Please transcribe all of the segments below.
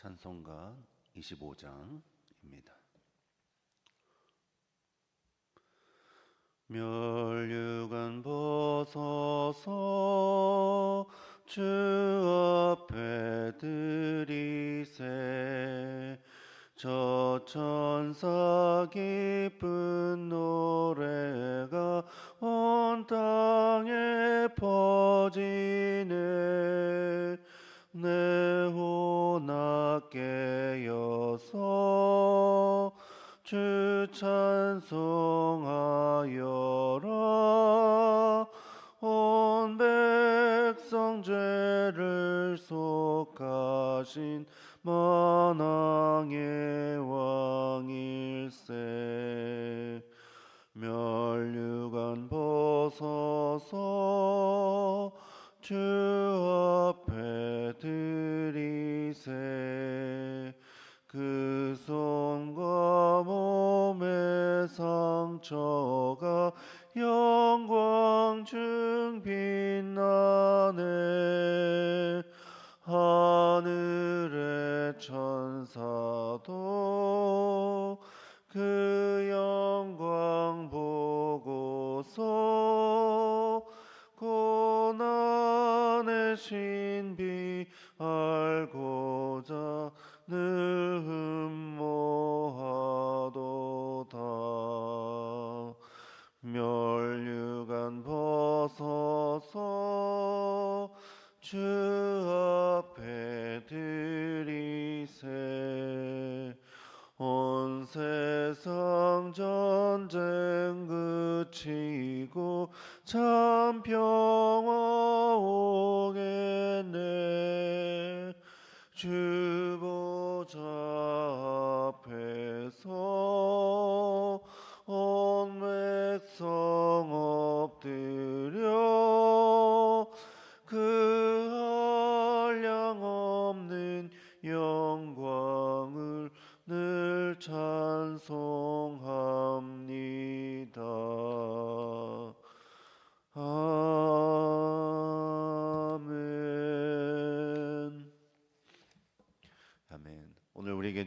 찬송가 25장입니다. 멸류관 벗어서 주 앞에 드리세 저 천사 기쁜 노래가 온 땅에 퍼지네 내호 여서. 주 찬송하여라. 온 백성 죄를 속하신 만왕의 왕일세. 멸류관 벗어서 주 앞에 드리세 상처가 영광 중 빛나네. 하늘의 천사도 그 영광 보고서 고난의 신 그치고 참평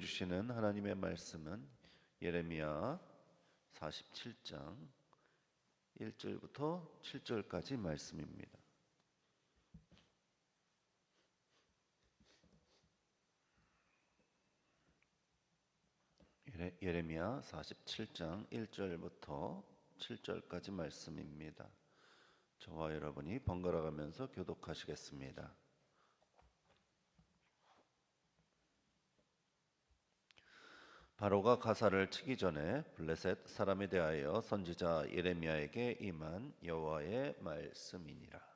주시는 하나님의 말씀은 예레미야 47장 1절부터 7절까지 말씀입니다. 예레- 예레미야 47장 1절부터 7절까지 말씀입니다. 저와 여러분이 번갈아 가면서 교독하시겠습니다. 바로가 가사를 치기 전에 블레셋 사람에 대하여 선지자 예레미야에게 임한 여호와의 말씀이니라.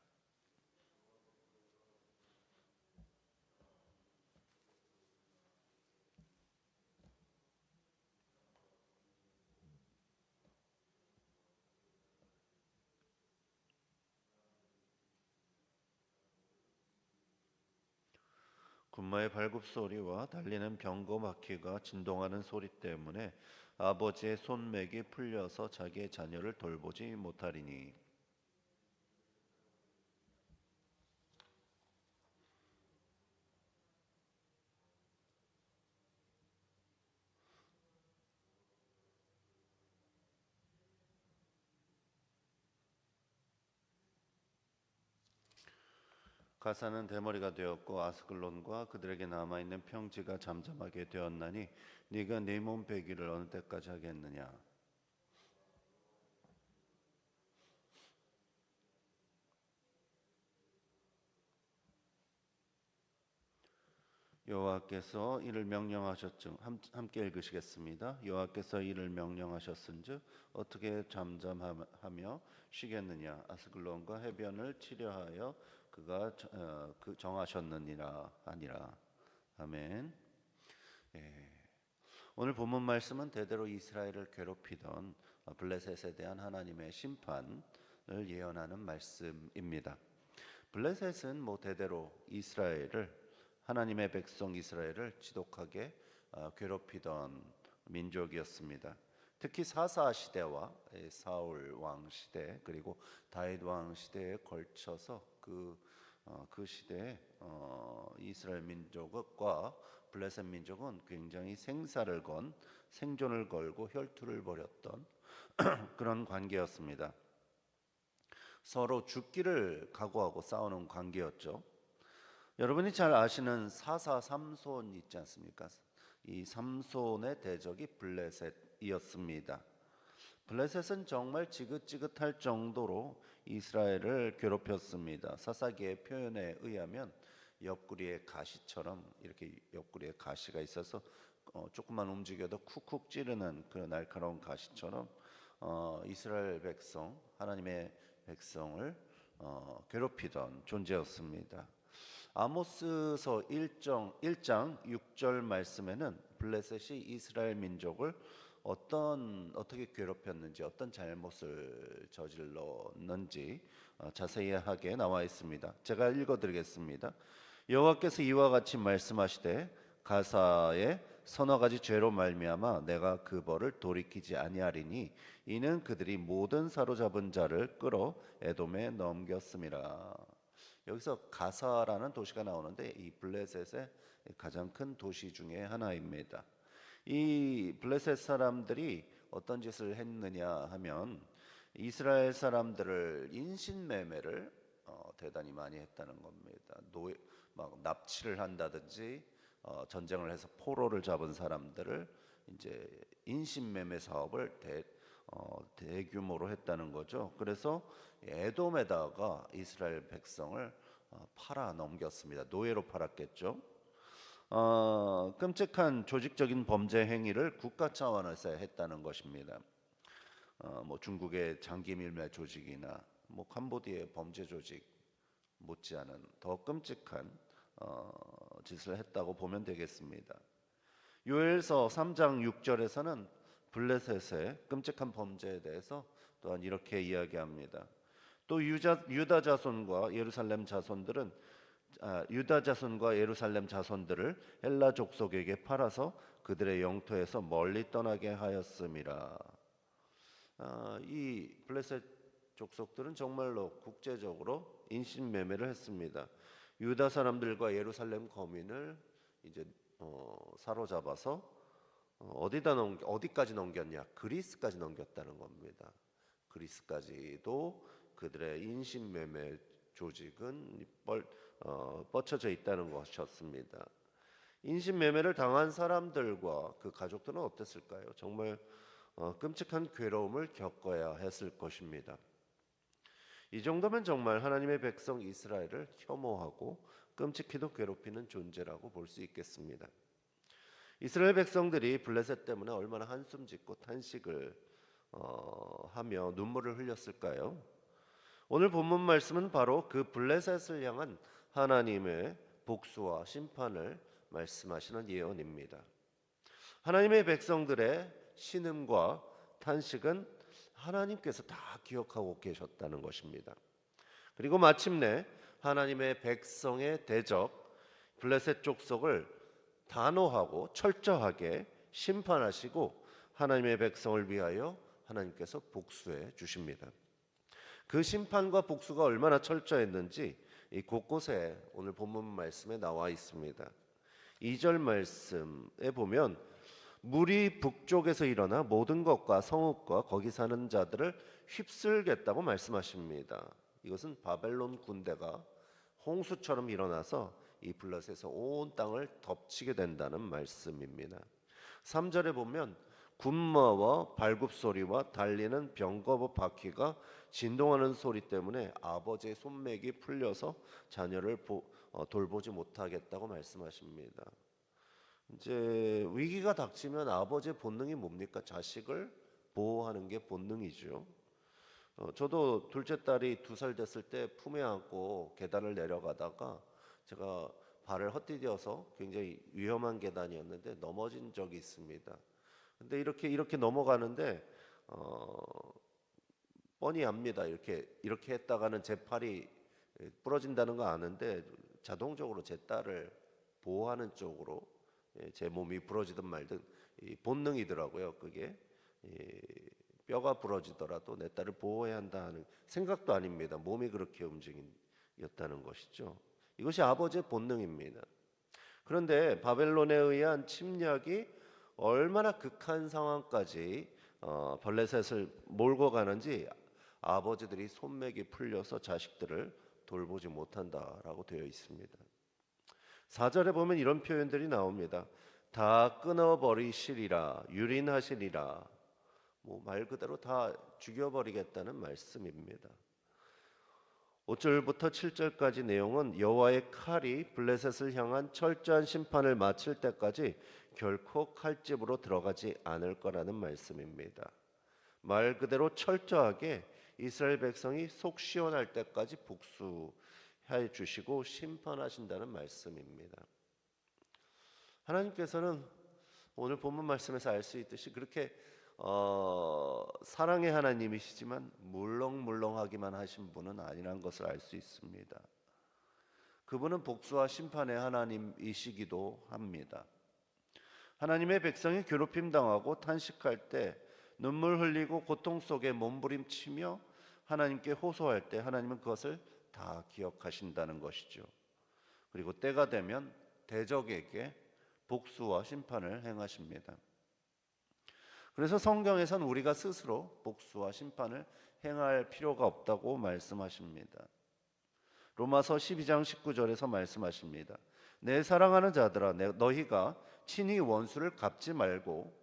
군마의 발굽 소리와 달리는 병거 바퀴가 진동하는 소리 때문에 아버지의 손맥이 풀려서 자기의 자녀를 돌보지 못하리니 가사는 대머리가 되었고 아스글론과 그들에게 남아 있는 평지가 잠잠하게 되었나니 네가 네 몸 베기를 어느 때까지 하겠느냐 여호와께서 이를 명령하셨즉 함- 함께 읽으시겠습니다. 여호와께서 이를 명령하셨은즉 어떻게 잠잠하며 쉬겠느냐 아스글론과 해변을 치려하여 그가 저- 어, 그 정하셨느니라 아니라 아멘. 예. 오늘 본문 말씀은 대대로 이스라엘을 괴롭히던 어, 블레셋에 대한 하나님의 심판을 예언하는 말씀입니다. 블레셋은 뭐 대대로 이스라엘을 하나님의 백성 이스라엘을 지독하게 어, 괴롭히던 민족이었습니다. 특히 사사 시대와 예, 사울 왕 시대 그리고 다윗 왕 시대에 걸쳐서 그, 어, 그 시대에 어, 이스라엘 민족과 블레셋 민족은 굉장히 생사를 건 생존을 걸고 혈투를 벌였던 그런 관계였습니다. 서로 죽기를 각오하고 싸우는 관계였죠. 여러분이 잘 아시는 사사 삼손 있지 않습니까? 이 삼손의 대적이 블레셋이었습니다. 블레셋은 정말 지긋지긋할 정도로 이스라엘을 괴롭혔습니다. 사사기의 표현에 의하면 옆구리에 가시처럼 이렇게 옆구리에 가시가 있어서 어, 조금만 움직여도 쿡쿡 찌르는 그 날카로운 가시처럼 어, 이스라엘 백성 하나님의 백성을 어, 괴롭히던 존재였습니다. 아모스서 1장, 1장 6절 말씀에는 블레셋이 이스라엘 민족을 어떤 어떻게 괴롭혔는지 어떤 잘못을 저질렀는지 어, 자세하게 나와 있습니다. 제가 읽어드리겠습니다. 여호와께서 이와 같이 말씀하시되 가사에 서너 가지 죄로 말미암아 내가 그 벌을 돌이키지 아니하리니 이는 그들이 모든 사로잡은 자를 끌어 에돔에 넘겼음이라. 여기서 가사라는 도시가 나오는데 이 블레셋의 가장 큰 도시 중에 하나입니다. 이 블레셋 사람들이 어떤 짓을 했느냐 하면 이스라엘 사람들을 인신매매를 어, 대단히 많이 했다는 겁니다. 노예, 막 납치를 한다든지 어, 전쟁을 해서 포로를 잡은 사람들을 이제 인신매매 사업을 대, 어, 대규모로 했다는 거죠. 그래서 에돔에다가 이스라엘 백성을 어, 팔아 넘겼습니다. 노예로 팔았겠죠. 어, 끔찍한 조직적인 범죄 행위를 국가 차원에서 했다는 것입니다. 어, 뭐 중국의 장기 밀매 조직이나 뭐 캄보디아의 범죄 조직 못지않은 더 끔찍한 어, 짓을 했다고 보면 되겠습니다. 요엘서 3장 6절에서는 블레셋의 끔찍한 범죄에 대해서 또한 이렇게 이야기합니다. 또 유자, 유다 자손과 예루살렘 자손들은 아, 유다 자손과 예루살렘 자손들을 헬라 족속에게 팔아서 그들의 영토에서 멀리 떠나게 하였음이라. 아, 이 블레셋 족속들은 정말로 국제적으로 인신매매를 했습니다. 유다 사람들과 예루살렘 거민을 이제 어, 사로잡아서 어, 어디다 넘 어디까지 넘겼냐? 그리스까지 넘겼다는 겁니다. 그리스까지도 그들의 인신매매 조직은 뻘, 어, 뻗쳐져 있다는 것이었습니다. 인신매매를 당한 사람들과 그 가족들은 어땠을까요? 정말 어, 끔찍한 괴로움을 겪어야 했을 것입니다. 이 정도면 정말 하나님의 백성 이스라엘을 혐오하고 끔찍히도 괴롭히는 존재라고 볼 수 있겠습니다. 이스라엘 백성들이 블레셋 때문에 얼마나 한숨 짓고 탄식을 어, 하며 눈물을 흘렸을까요? 오늘 본문 말씀은 바로 그 블레셋을 향한 하나님의 복수와 심판을 말씀하시는 예언입니다. 하나님의 백성들의 신음과 탄식은 하나님께서 다 기억하고 계셨다는 것입니다. 그리고 마침내 하나님의 백성의 대적 블레셋 족속을 단호하고 철저하게 심판하시고 하나님의 백성을 위하여 하나님께서 복수해 주십니다. 그 심판과 복수가 얼마나 철저했는지 이 곳곳에 오늘 본문 말씀에 나와 있습니다. 2절 말씀에 보면 물이 북쪽에서 일어나 모든 것과 성읍과 거기 사는 자들을 휩쓸겠다고 말씀하십니다. 이것은 바벨론 군대가 홍수처럼 일어나서 이 블라셋에서 온 땅을 덮치게 된다는 말씀입니다. 3절에 보면 군마와 발굽 소리와 달리는 병거부 바퀴가 진동하는 소리 때문에 아버지의 손맥이 풀려서 자녀를 보- 어, 돌보지 못하겠다고 말씀하십니다. 이제 위기가 닥치면 아버지의 본능이 뭡니까? 자식을 보호하는 게 본능이죠. 어, 저도 둘째 딸이 두 살 됐을 때 품에 안고 계단을 내려가다가 제가 발을 헛디뎌서 굉장히 위험한 계단이었는데 넘어진 적이 있습니다. 근데 이렇게 이렇게 넘어가는데 어, 뻔히 압니다. 이렇게 이렇게 했다가는 제 팔이 예, 부러진다는 거 아는데 자동적으로 제 딸을 보호하는 쪽으로 예, 제 몸이 부러지든 말든 이 본능이더라고요. 그게 예, 뼈가 부러지더라도 내 딸을 보호해야 한다 하는 생각도 아닙니다. 몸이 그렇게 움직였다는 것이죠. 이것이 아버지의 본능입니다. 그런데 바벨론에 의한 침략이 얼마나 극한 상황까지 어, 벌레셋을 몰고 가는지 아버지들이 손맥이 풀려서 자식들을 돌보지 못한다라고 되어 있습니다. 4절에 보면 이런 표현들이 나옵니다. 다 끊어버리시리라 유린하시리라 뭐 말 그대로 다 죽여버리겠다는 말씀입니다. 5절부터 7절까지 내용은 여호와의 칼이 블레셋을 향한 철저한 심판을 마칠 때까지 결코 칼집으로 들어가지 않을 거라는 말씀입니다. 말 그대로 철저하게 이스라엘 백성이 속 시원할 때까지 복수해 주시고 심판하신다는 말씀입니다. 하나님께서는 오늘 본문 말씀에서 알 수 있듯이 그렇게 어, 사랑의 하나님이시지만 물렁물렁하기만 하신 분은 아니란 것을 알 수 있습니다. 그분은 복수와 심판의 하나님이시기도 합니다. 하나님의 백성이 괴롭힘 당하고 탄식할 때 눈물 흘리고 고통 속에 몸부림치며 하나님께 호소할 때 하나님은 그것을 다 기억하신다는 것이죠. 그리고 때가 되면 대적에게 복수와 심판을 행하십니다. 그래서 성경에선 우리가 스스로 복수와 심판을 행할 필요가 없다고 말씀하십니다. 로마서 12장 19절에서 말씀하십니다. 내 사랑하는 자들아 내- 너희가 친히 원수를 갚지 말고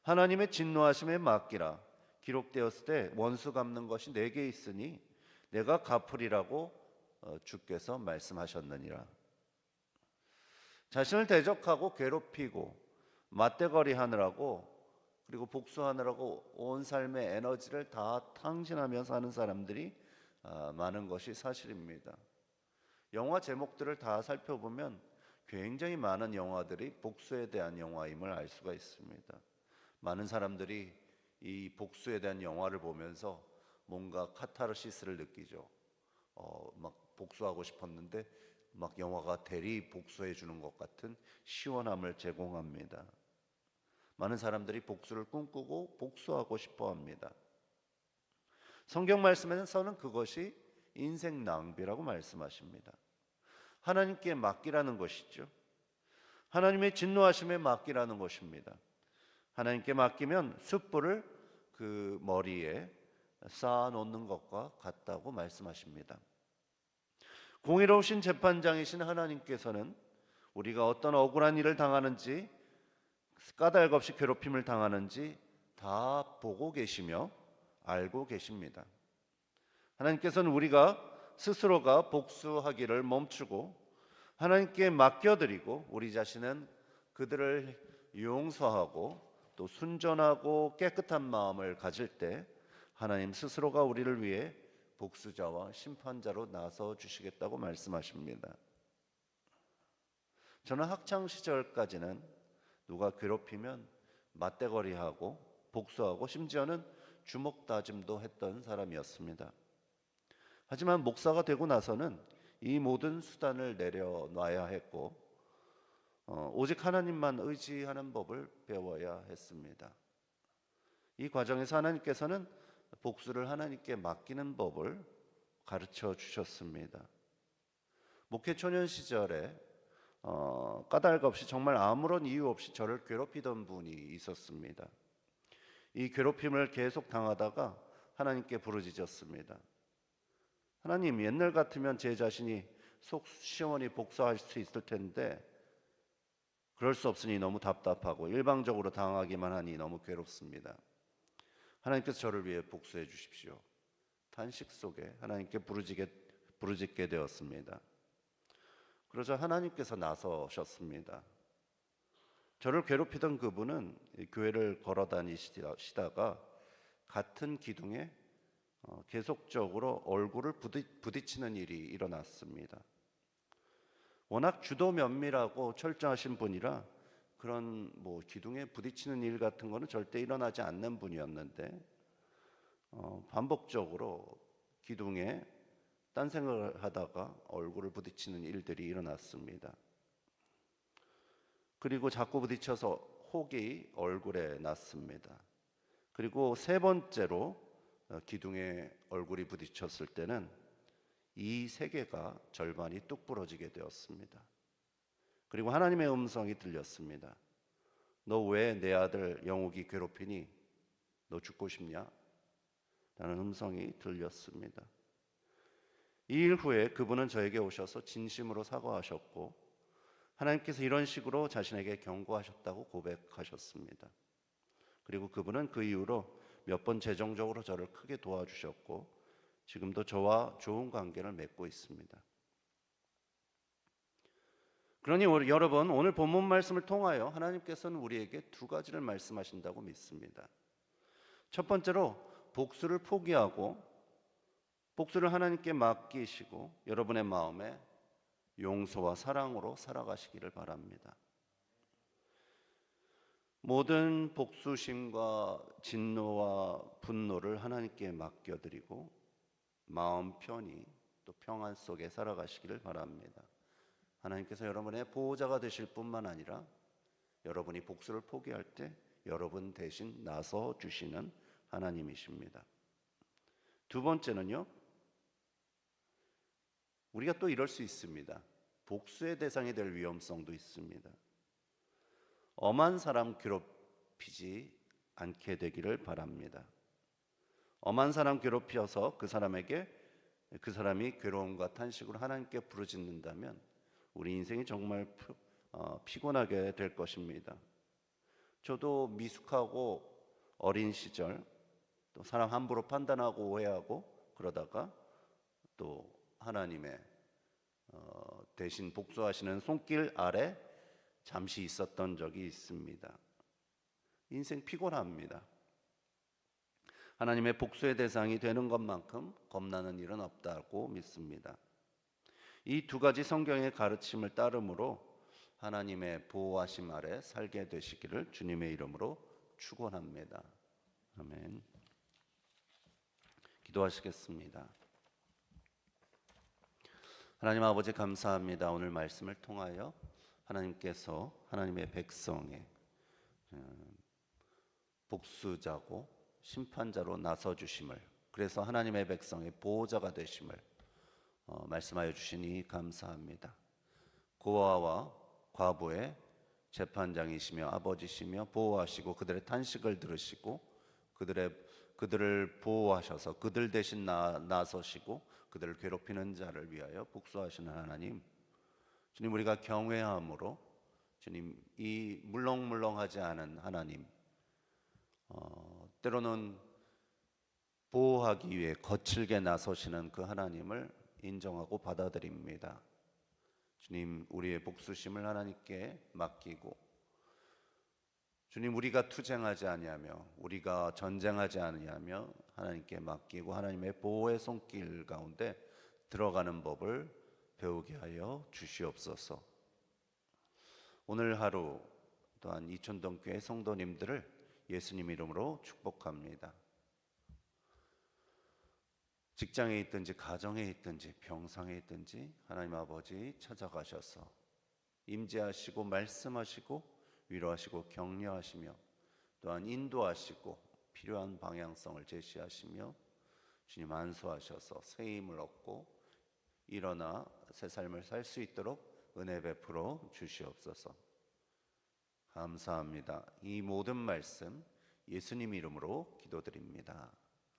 하나님의 진노하심에 맡기라. 기록되었을 때 원수 갚는 것이 내게 있으니 내가 갚으리라고 어, 주께서 말씀하셨느니라. 자신을 대적하고 괴롭히고 맞대거리 하느라고 그리고 복수하느라고 온 삶의 에너지를 다 탕진하며 사는 사람들이 아, 많은 것이 사실입니다. 영화 제목들을 다 살펴보면 굉장히 많은 영화들이 복수에 대한 영화임을 알 수가 있습니다. 많은 사람들이 이 복수에 대한 영화를 보면서 뭔가 카타르시스를 느끼죠. 어, 막 복수하고 싶었는데 막 영화가 대리 복수해 주는 것 같은 시원함을 제공합니다. 많은 사람들이 복수를 꿈꾸고 복수하고 싶어 합니다. 성경 말씀에서는 그것이 인생 낭비라고 말씀하십니다. 하나님께 맡기라는 것이죠. 하나님의 진노하심에 맡기라는 것입니다. 하나님께 맡기면 숯불을 그 머리에 쌓아 놓는 것과 같다고 말씀하십니다. 공의로우신 재판장이신 하나님께서는 우리가 어떤 억울한 일을 당하는지 까닭 없이 괴롭힘을 당하는지 다 보고 계시며 알고 계십니다. 하나님께서는 우리가 스스로가 복수하기를 멈추고 하나님께 맡겨드리고 우리 자신은 그들을 용서하고 또 순전하고 깨끗한 마음을 가질 때 하나님 스스로가 우리를 위해 복수자와 심판자로 나서 주시겠다고 말씀하십니다. 저는 학창 시절까지는 누가 괴롭히면 맞대거리하고 복수하고 심지어는 주먹 다짐도 했던 사람이었습니다. 하지만 목사가 되고 나서는 이 모든 수단을 내려놔야 했고 어, 오직 하나님만 의지하는 법을 배워야 했습니다. 이 과정에서 하나님께서는 복수를 하나님께 맡기는 법을 가르쳐 주셨습니다. 목회 초년 시절에 어, 까닭 없이 정말 아무런 이유 없이 저를 괴롭히던 분이 있었습니다. 이 괴롭힘을 계속 당하다가 하나님께 부르짖었습니다. 하나님 옛날 같으면 제 자신이 속 시원히 복수할 수 있을 텐데 그럴 수 없으니 너무 답답하고 일방적으로 당하기만 하니 너무 괴롭습니다. 하나님께서 저를 위해 복수해 주십시오. 탄식 속에 하나님께 부르짖게, 부르짖게 되었습니다. 그러자 하나님께서 나서셨습니다. 저를 괴롭히던 그분은 이 교회를 걸어 다니시다가 같은 기둥에 어, 계속적으로 얼굴을 부딪, 부딪히는 일이 일어났습니다. 워낙 주도 면밀하고 철저하신 분이라 그런 뭐 기둥에 부딪히는 일 같은 거는 절대 일어나지 않는 분이었는데 어, 반복적으로 기둥에 딴 생각을 하다가 얼굴을 부딪히는 일들이 일어났습니다. 그리고 자꾸 부딪혀서 혹이 얼굴에 났습니다. 그리고 세 번째로 어, 기둥에 얼굴이 부딪혔을 때는 이 세계가 절반이 뚝 부러지게 되었습니다. 그리고 하나님의 음성이 들렸습니다. 너 왜 내 아들 영욱이 괴롭히니? 너 죽고 싶냐? 라는 음성이 들렸습니다. 이 일 후에 그분은 저에게 오셔서 진심으로 사과하셨고 하나님께서 이런 식으로 자신에게 경고하셨다고 고백하셨습니다. 그리고 그분은 그 이후로 몇 번 재정적으로 저를 크게 도와주셨고 지금도 저와 좋은 관계를 맺고 있습니다. 그러니 여러분 오늘 본문 말씀을 통하여 하나님께서는 우리에게 두 가지를 말씀하신다고 믿습니다. 첫 번째로 복수를 포기하고 복수를 하나님께 맡기시고 여러분의 마음에 용서와 사랑으로 살아가시기를 바랍니다. 모든 복수심과 진노와 분노를 하나님께 맡겨드리고 마음 편히 또 평안 속에 살아가시기를 바랍니다. 하나님께서 여러분의 보호자가 되실 뿐만 아니라 여러분이 복수를 포기할 때 여러분 대신 나서 주시는 하나님이십니다. 두 번째는요. 우리가 또 이럴 수 있습니다. 복수의 대상이 될 위험성도 있습니다. 엄한 사람 괴롭히지 않게 되기를 바랍니다. 엄한 사람 괴롭혀서 그 사람에게 그 사람이 괴로움과 탄식으로 하나님께 부르짖는다면 우리 인생이 정말 피- 어, 피곤하게 될 것입니다. 저도 미숙하고 어린 시절 또 사람 함부로 판단하고 오해하고 그러다가 또 하나님의 어, 대신 복수하시는 손길 아래 잠시 있었던 적이 있습니다. 인생 피곤합니다. 하나님의 복수의 대상이 되는 것만큼 겁나는 일은 없다고 믿습니다. 이 두 가지 성경의 가르침을 따름으로 하나님의 보호하심 아래 살게 되시기를 주님의 이름으로 축원합니다. 아멘. 기도하시겠습니다. 하나님 아버지 감사합니다. 오늘 말씀을 통하여 하나님께서 하나님의 백성의 음, 복수자고 심판자로 나서 주심을 그래서 하나님의 백성의 보호자가 되심을 어, 말씀하여 주시니 감사합니다. 고아와 과부의 재판장이시며 아버지시며 보호하시고 그들의 탄식을 들으시고 그들의 그들을 보호하셔서 그들 대신 나, 나서시고 그들을 괴롭히는 자를 위하여 복수하시는 하나님 주님 우리가 경외함으로 주님 이 물렁물렁하지 않은 하나님 어, 때로는 보호하기 위해 거칠게 나서시는 그 하나님을 인정하고 받아들입니다. 주님 우리의 복수심을 하나님께 맡기고 주님 우리가 투쟁하지 아니하며 우리가 전쟁하지 아니하며 하나님께 맡기고 하나님의 보호의 손길 가운데 들어가는 법을 배우게 하여 주시옵소서. 오늘 하루 또한 이촌동 교회 성도님들을 예수님 이름으로 축복합니다. 직장에 있든지 가정에 있든지 병상에 있든지 하나님 아버지 찾아가셔서 임재하시고 말씀하시고 위로하시고 격려하시며 또한 인도하시고 필요한 방향성을 제시하시며 주님 안수하셔서 새 힘을 얻고 일어나 새 삶을 살 수 있도록 은혜 베풀어 주시옵소서. 감사합니다. 이 모든 말씀 예수님 이름으로 기도드립니다.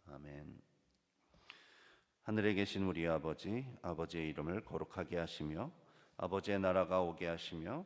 아멘. 하늘에 계신 우리 아버지, 아버지의 이름을 거룩하게 하시며 아버지의 나라가 오게 하시며